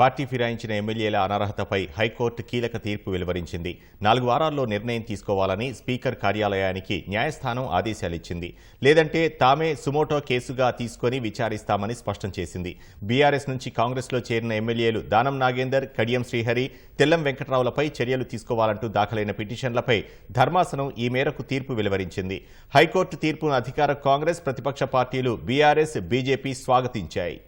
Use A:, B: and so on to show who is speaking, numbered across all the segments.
A: Party ఫిరాయించిన ఎమ్మెల్యేల అనర్హతపై హైకోర్టు కీలక తీర్పు వెలువరించింది. నాలుగు వారాల్లో నిర్ణయం తీసుకోవాలని స్పీకర్ కార్యాలయానికి న్యాయస్థానం ఆదేశాలిచ్చింది. లేదంటే తామే సుమోటో కేసుగా తీసుకొని విచారిస్తామని స్పష్టం చేసింది. బీఆర్ఎస్ నుంచి కాంగ్రెస్లో చేరిన ఎమ్మెల్యేలు దానం నాగేందర్ కడియం శ్రీహరి తెల్లం వెంకట్రావులపై చర్యలు తీసుకోవాలంటూ దాఖలైన పిటిషన్లపై ధర్మాసనం ఈ మేరకు తీర్పు వెలువరించింది. హైకోర్టు తీర్పును అధికార కాంగ్రెస్ ప్రతిపక్ష పార్టీలు బీఆర్ఎస్ బీజేపీ స్వాగతించాయి.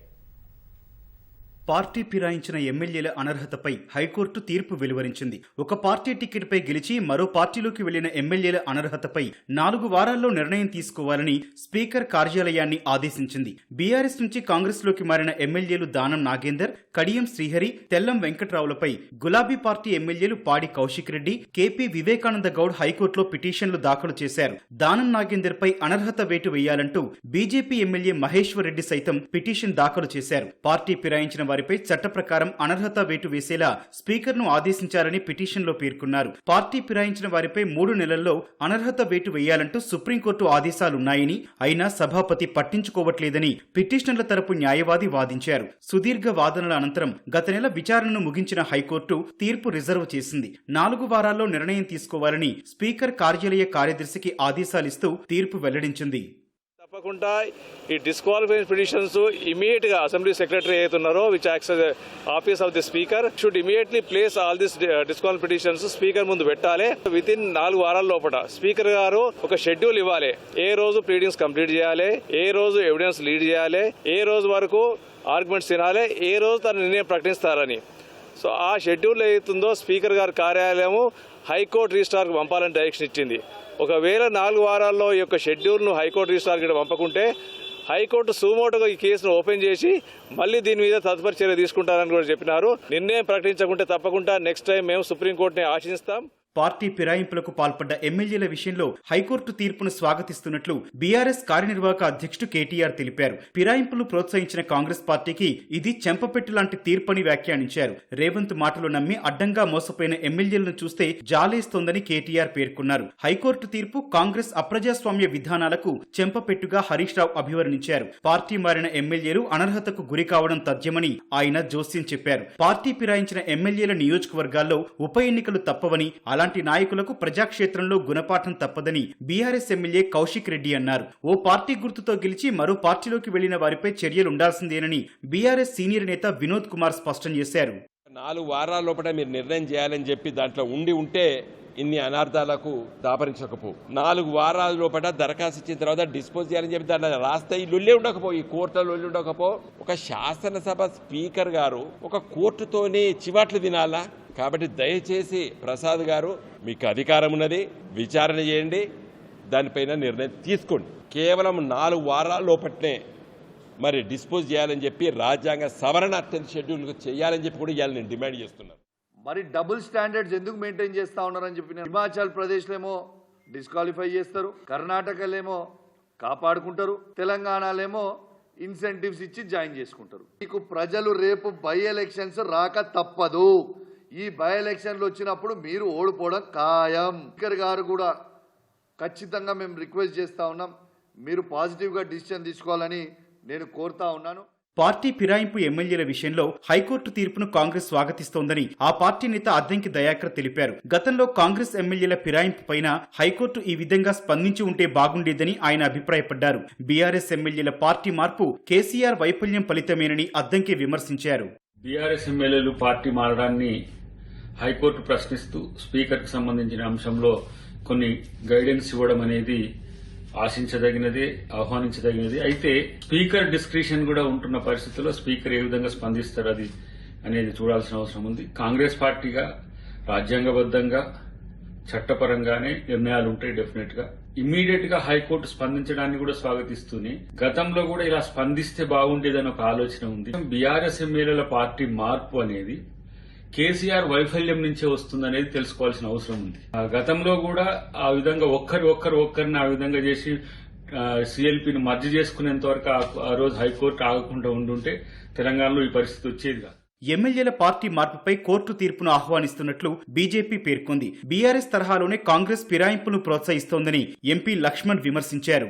B: పార్టీ ఫిరాయించిన ఎమ్మెల్యేల అనర్హతపై హైకోర్టు తీర్పు వెలువరించింది. ఒక పార్టీ టికెట్పై గెలిచి మరో పార్టీలోకి వెళ్ళిన ఎమ్మెల్యేల అనర్హతపై నాలుగు వారాల్లో నిర్ణయం తీసుకోవాలని స్పీకర్ కార్యాలయాన్ని ఆదేశించింది. బీఆర్ఎస్ నుంచి కాంగ్రెస్లోకి మారిన ఎమ్మెల్యేలు దానం నాగేందర్ కడియం శ్రీహరి తెల్లం వెంకట్రావులపై గులాబీ పార్టీ ఎమ్మెల్యేలు పాడి కౌశిక్ రెడ్డి కేపీ వివేకానంద గౌడ్ హైకోర్టులో పిటిషన్లు దాఖలు చేశారు. దానం నాగేందర్ పై అనర్హత వేటు వేయాలంటూ బీజేపీ ఎమ్మెల్యే మహేశ్వర్ రెడ్డి సైతం పిటిషన్ దాఖలు చేశారు. పార్టీ ఫిరాయించిన వారిపై చట్ట ప్రకారం అనర్హత వేటు వేసేలా స్పీకర్ను ఆదేశించారని పిటిషన్లో పేర్కొన్నారు. పార్టీ ఫిరాయించిన వారిపై మూడు నెలల్లో అనర్హత వేటు వేయాలంటూ సుప్రీంకోర్టు ఆదేశాలున్నాయని అయినా సభాపతి పట్టించుకోవట్లేదని పిటిషనర్ల తరపు న్యాయవాది వాదించారు. సుదీర్ఘ వాదనల అనంతరం గత నెల విచారణను ముగించిన హైకోర్టు తీర్పు రిజర్వ్ చేసింది. నాలుగు వారాల్లో నిర్ణయం తీసుకోవాలని స్పీకర్ కార్యాలయ కార్యదర్శికి ఆదేశాలిస్తూ తీర్పు వెల్లడించింది.
C: కాకుండా ఈ డిస్క్వాలిఫైన్ పిటిషన్స్ ఇమీడియట్గా అసెంబ్లీ సెక్రటరీ అవుతున్నారో which asks office of the speaker should immediately place all this disqualification petitions speaker ముందు పెట్టాలి. విత్ ఇన్ నాలుగు వారాల లోపల స్పీకర్ గారు ఒక షెడ్యూల్ ఇవ్వాలి. ఏ రోజు ప్రీడింగ్స్ కంప్లీట్ చేయాలి ఏ రోజు ఎవిడెన్స్ లీడ్ చేయాలి ఏ రోజు వరకు ఆర్గ్యుమెంట్స్ తినాలి ఏ రోజు తన నిర్ణయం ప్రకటిస్తారని. సో ఆ షెడ్యూల్ ఏదైతుందో స్పీకర్ గారి కార్యాలయము హైకోర్టు రిజిస్ట్రార్కి పంపాలని డైరెక్షన్ ఇచ్చింది. ఒకవేళ నాలుగు వారాల్లో ఈ యొక్క షెడ్యూల్ను హైకోర్టు రిజిస్ట్రార్కి పంపకుంటే హైకోర్టు సుమోటోగా ఈ కేసును ఓపెన్ చేసి మళ్ళీ దీని మీద తదుపరి చర్య తీసుకుంటారని కూడా చెప్పినారు. నిర్ణయం ప్రకటించకుంటే తప్పకుండా నెక్స్ట్ టైం మేము సుప్రీంకోర్టుని ఆశిస్తాం.
B: పార్టీ ఫిరాయింపులకు పాల్పడ్డ ఎమ్మెల్యేల విషయంలో హైకోర్టు తీర్పును స్వాగతిస్తున్నట్లు బీఆర్ఎస్ కార్యనిర్వాహక అధ్యక్షుడు కేటీఆర్ తెలిపారు. ఫిరాయింపులు ప్రోత్సహించిన కాంగ్రెస్ పార్టీకి ఇది చెంపపెట్టు లాంటి తీర్పని వ్యాఖ్యానించారు. రేవంత్ మాటలు నమ్మి అడ్డంగా మోసపోయిన ఎమ్మెల్యేలను చూస్తే జాలేస్తోందని కేటీఆర్ పేర్కొన్నారు. హైకోర్టు తీర్పు కాంగ్రెస్ అప్రజాస్వామ్య విధానాలకు చెంపపెట్టుగా హరీష్ రావు అభివర్ణించారు. పార్టీ మారిన ఎమ్మెల్యేలు అనర్హతకు గురి కావడం తథ్యమని ఆయన జోస్యం చెప్పారు. పార్టీ ఫిరాయించిన ఎమ్మెల్యేల నియోజకవర్గాల్లో ఉప ఎన్నికలు తప్పవని అలాంటి నాయకులకు ప్రజాక్షేత్రంలో గుణపాఠం తప్పదని బీఆర్ఎస్ ఎమ్మెల్యే కౌశిక్ రెడ్డి అన్నారు. ఓ పార్టీ గుర్తుతో గెలిచి మరో పార్టీలోకి వెళ్ళిన వారిపై చర్యలుండాల్సిందేనని బీఆర్ఎస్ సీనియర్ నేత వినోద్ కుమార్ స్పష్టం చేశారు.
D: నాలుగు వారాల లోపల మీరు నిర్ణయం చేయాలని చెప్పి దాంట్లో ఉండి ఉంటే ఇన్ని అనార్థాలకు దాపరించకపో. నాలుగు వారాల లోపల దరఖాస్తు ఇచ్చిన తర్వాత డిస్పోజ్ చేయాలని చెప్పి దాంట్లో రాస్తే ఈ లొల్లే ఉండకపో. ఈ కోర్టులో లొల్లి ఉండకపో. ఒక శాసనసభ స్పీకర్ గారు ఒక కోర్టుతోనే చివాట్లు తినాలా కాబట్టి దయచేసి ప్రసాద్ గారు మీకు అధికారం ఉన్నది విచారణ చేయండి దానిపైన నిర్ణయం తీసుకోండి. కేవలం నాలుగు వారాల లోపట్నే మరి డిస్పోజ్ చేయాలని చెప్పి రాజ్యాంగ సవరణ అత్యంత షెడ్యూల్ చేయాలని చెప్పి కూడా ఇవాళ నేను డిమాండ్ చేస్తున్నాను.
E: మరి డబుల్ స్టాండర్డ్స్ ఎందుకు మెయింటైన్ చేస్తా ఉన్నారని చెప్పి హిమాచల్ ప్రదేశ్లో ఏమో డిస్క్వాలిఫై చేస్తారు కర్ణాటకలేమో కాపాడుకుంటారు తెలంగాణలేమో ఇన్సెంటివ్స్ ఇచ్చి జాయిన్ చేసుకుంటారు. మీకు ప్రజలు రేపు బై ఎలక్షన్స్ రాక తప్పదు. ఈ బై ఎలక్షన్లు వచ్చినప్పుడు మీరు ఓడిపోవడం ఖాయం. స్పీకర్ గారు కూడా ఖచ్చితంగా మేము రిక్వెస్ట్ చేస్తా ఉన్నాం. మీరు పాజిటివ్గా డిసిషన్ తీసుకోవాలని నేను కోరుతా ఉన్నాను.
B: పార్టీ ఫిరాయింపు ఎమ్మెల్యేల విషయంలో హైకోర్టు తీర్పును కాంగ్రెస్ స్వాగతిస్తోందని ఆ పార్టీ నేత అద్దంకి దయాకర్ తెలిపారు. గతంలో కాంగ్రెస్ ఎమ్మెల్యేల ఫిరాయింపు పైన హైకోర్టు ఈ విధంగా స్పందించి ఉంటే బాగుండేదని ఆయన అభిప్రాయపడ్డారు. బీఆర్ఎస్ ఎమ్మెల్యేల పార్టీ మార్పు కేసీఆర్ వైఫల్యం ఫలితమేనని అద్దంకి విమర్శించారు.
F: బీఆర్ఎస్ ఎమ్మెల్యేలు పార్టీ మారడాన్ని హైకోర్టు ప్రశ్నిస్తూ స్పీకర్కి సంబంధించిన అంశంలో కొన్ని గైడెన్స్ ఇవ్వడం అనేది ఆశించదగినదే ఆహ్వానించదగినది. అయితే స్పీకర్ డిస్క్రిషన్ కూడా ఉంటున్న పరిస్థితుల్లో స్పీకర్ ఏ విధంగా స్పందిస్తారు అది అనేది చూడాల్సిన అవసరం ఉంది. కాంగ్రెస్ పార్టీగా రాజ్యాంగబద్దంగా చట్టపరంగానే నిర్ణయాలు ఉంటాయి డెఫినెట్గా ఇమ్మీడియట్గా హైకోర్టు స్పందించడాన్ని కూడా స్వాగతిస్తూనే గతంలో కూడా ఇలా స్పందిస్తే బాగుండేదని ఒక ఆలోచన ఉంది. బీఆర్ఎస్ ఎమ్మెల్యేల పార్టీ మార్పు అనేది కేసీఆర్ వైఫల్యం నుంచే వస్తుందనేది తెలుసుకోవాల్సిన అవసరం ఉంది. ఆ గతంలో కూడా ఆ విధంగా ఒక్కరి ఒక్కరు ఒక్కరిని ఆ విధంగా చేసి సిఎల్పిని మర్జీ చేసుకునేంత వరకు ఆ- ఆ రోజు హైకోర్టు ఆగకుండా ఉండుంటే తెలంగాణలో ఈ పరిస్థితి వచ్చేది కాదు.
B: ఎమ్మెల్యేల పార్టీ మార్పుపై కోర్టు తీర్పును ఆహ్వానిస్తున్నట్లు బీజేపీ పేర్కొంది. బీఆర్ఎస్ తరహాలోనే కాంగ్రెస్ ఫిరాయింపును ప్రోత్సహిస్తోందని ఎంపీ లక్ష్మణ్ విమర్శించారు.